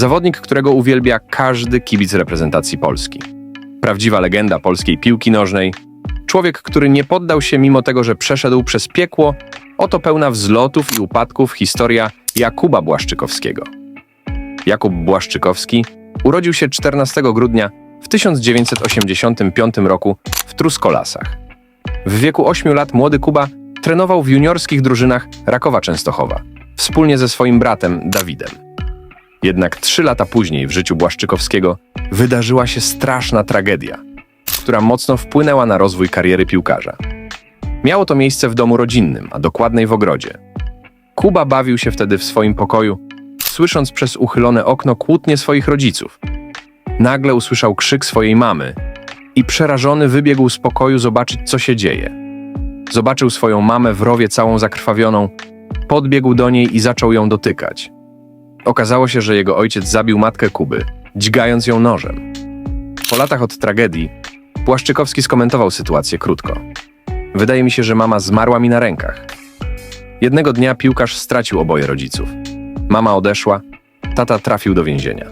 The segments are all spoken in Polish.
Zawodnik, którego uwielbia każdy kibic reprezentacji Polski. Prawdziwa legenda polskiej piłki nożnej. Człowiek, który nie poddał się mimo tego, że przeszedł przez piekło. Oto pełna wzlotów i upadków historia Jakuba Błaszczykowskiego. Jakub Błaszczykowski urodził się 14 grudnia w 1985 roku w Truskolasach. W wieku 8 lat młody Kuba trenował w juniorskich drużynach Rakowa Częstochowa, wspólnie ze swoim bratem Dawidem. Jednak trzy lata później w życiu Błaszczykowskiego wydarzyła się straszna tragedia, która mocno wpłynęła na rozwój kariery piłkarza. Miało to miejsce w domu rodzinnym, a dokładniej w ogrodzie. Kuba bawił się wtedy w swoim pokoju, słysząc przez uchylone okno kłótnie swoich rodziców. Nagle usłyszał krzyk swojej mamy i przerażony wybiegł z pokoju zobaczyć, co się dzieje. Zobaczył swoją mamę w rowie całą zakrwawioną, podbiegł do niej i zaczął ją dotykać. Okazało się, że jego ojciec zabił matkę Kuby, dźgając ją nożem. Po latach od tragedii, Błaszczykowski skomentował sytuację krótko. Wydaje mi się, że mama zmarła mi na rękach. Jednego dnia piłkarz stracił oboje rodziców. Mama odeszła, tata trafił do więzienia.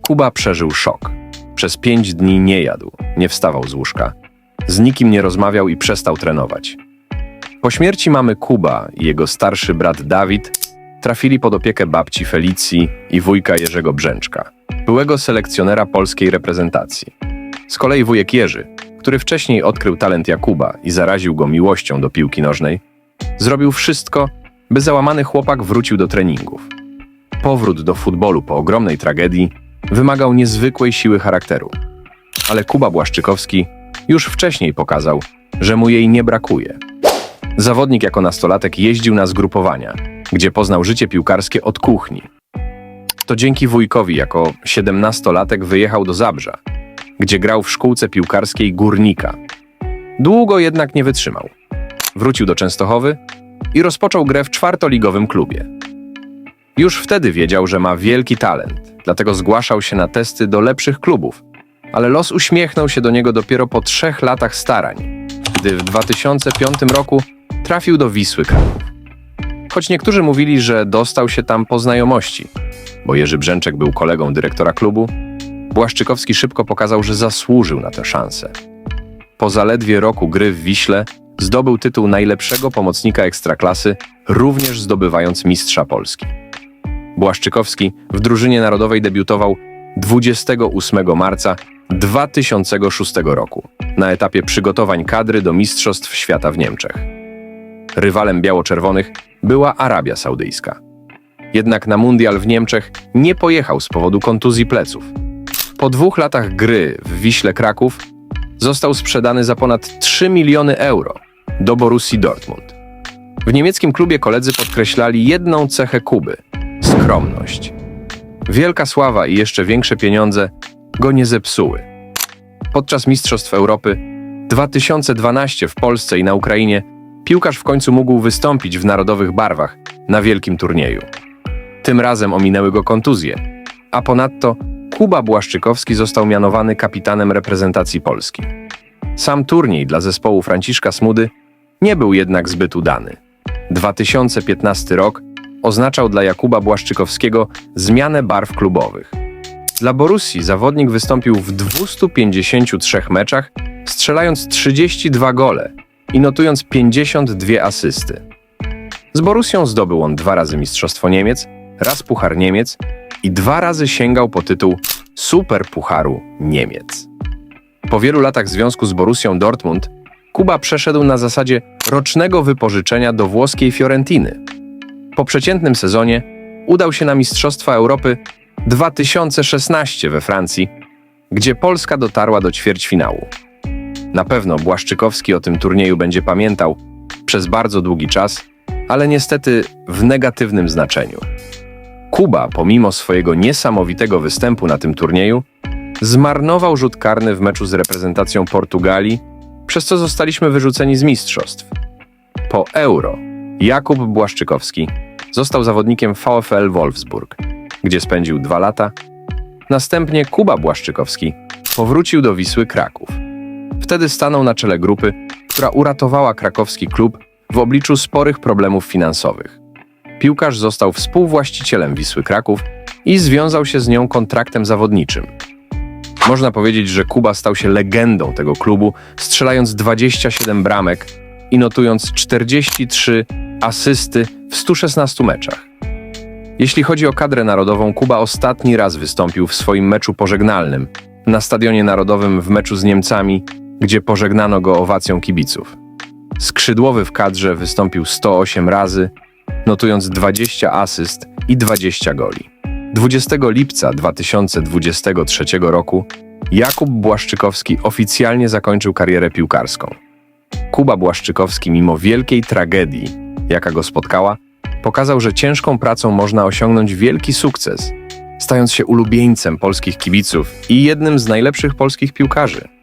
Kuba przeżył szok. Przez pięć dni nie jadł, nie wstawał z łóżka. Z nikim nie rozmawiał i przestał trenować. Po śmierci mamy Kuba i jego starszy brat Dawid trafili pod opiekę babci Felicji i wujka Jerzego Brzęczka, byłego selekcjonera polskiej reprezentacji. Z kolei wujek Jerzy, który wcześniej odkrył talent Jakuba i zaraził go miłością do piłki nożnej, zrobił wszystko, by załamany chłopak wrócił do treningów. Powrót do futbolu po ogromnej tragedii wymagał niezwykłej siły charakteru. Ale Kuba Błaszczykowski już wcześniej pokazał, że mu jej nie brakuje. Zawodnik jako nastolatek jeździł na zgrupowania, gdzie poznał życie piłkarskie od kuchni. To dzięki wujkowi jako siedemnastolatek wyjechał do Zabrza, gdzie grał w szkółce piłkarskiej Górnika. Długo jednak nie wytrzymał. Wrócił do Częstochowy i rozpoczął grę w czwartoligowym klubie. Już wtedy wiedział, że ma wielki talent, dlatego zgłaszał się na testy do lepszych klubów, ale los uśmiechnął się do niego dopiero po trzech latach starań, gdy w 2005 roku trafił do Wisły Kraków. Choć niektórzy mówili, że dostał się tam po znajomości, bo Jerzy Brzęczek był kolegą dyrektora klubu, Błaszczykowski szybko pokazał, że zasłużył na tę szansę. Po zaledwie roku gry w Wiśle zdobył tytuł najlepszego pomocnika ekstraklasy, również zdobywając mistrza Polski. Błaszczykowski w drużynie narodowej debiutował 28 marca 2006 roku na etapie przygotowań kadry do Mistrzostw Świata w Niemczech. Rywalem biało-czerwonych była Arabia Saudyjska. Jednak na mundial w Niemczech nie pojechał z powodu kontuzji pleców. Po dwóch latach gry w Wiśle Kraków został sprzedany za ponad 3 miliony euro do Borussii Dortmund. W niemieckim klubie koledzy podkreślali jedną cechę Kuby skromność. Wielka sława i jeszcze większe pieniądze go nie zepsuły. Podczas Mistrzostw Europy 2012 w Polsce i na Ukrainie piłkarz w końcu mógł wystąpić w narodowych barwach na wielkim turnieju. Tym razem ominęły go kontuzje, a ponadto Kuba Błaszczykowski został mianowany kapitanem reprezentacji Polski. Sam turniej dla zespołu Franciszka Smudy nie był jednak zbyt udany. 2015 rok oznaczał dla Jakuba Błaszczykowskiego zmianę barw klubowych. Dla Borussii zawodnik wystąpił w 253 meczach, strzelając 32 gole i notując 52 asysty. Z Borussią zdobył on dwa razy Mistrzostwo Niemiec, raz Puchar Niemiec i dwa razy sięgał po tytuł Super Pucharu Niemiec. Po wielu latach związku z Borussią Dortmund, Kuba przeszedł na zasadzie rocznego wypożyczenia do włoskiej Fiorentiny. Po przeciętnym sezonie udał się na Mistrzostwa Europy 2016 we Francji, gdzie Polska dotarła do ćwierćfinału. Na pewno Błaszczykowski o tym turnieju będzie pamiętał przez bardzo długi czas, ale niestety w negatywnym znaczeniu. Kuba, pomimo swojego niesamowitego występu na tym turnieju, zmarnował rzut karny w meczu z reprezentacją Portugalii, przez co zostaliśmy wyrzuceni z mistrzostw. Po Euro Jakub Błaszczykowski został zawodnikiem VfL Wolfsburg, gdzie spędził dwa lata. Następnie Kuba Błaszczykowski powrócił do Wisły Kraków. Wtedy stanął na czele grupy, która uratowała krakowski klub w obliczu sporych problemów finansowych. Piłkarz został współwłaścicielem Wisły Kraków i związał się z nią kontraktem zawodniczym. Można powiedzieć, że Kuba stał się legendą tego klubu, strzelając 27 bramek i notując 43 asysty w 116 meczach. Jeśli chodzi o kadrę narodową, Kuba ostatni raz wystąpił w swoim meczu pożegnalnym na Stadionie Narodowym w meczu z Niemcami, gdzie pożegnano go owacją kibiców. Skrzydłowy w kadrze wystąpił 108 razy, notując 20 asyst i 20 goli. 20 lipca 2023 roku Jakub Błaszczykowski oficjalnie zakończył karierę piłkarską. Kuba Błaszczykowski, mimo wielkiej tragedii, jaka go spotkała, pokazał, że ciężką pracą można osiągnąć wielki sukces, stając się ulubieńcem polskich kibiców i jednym z najlepszych polskich piłkarzy.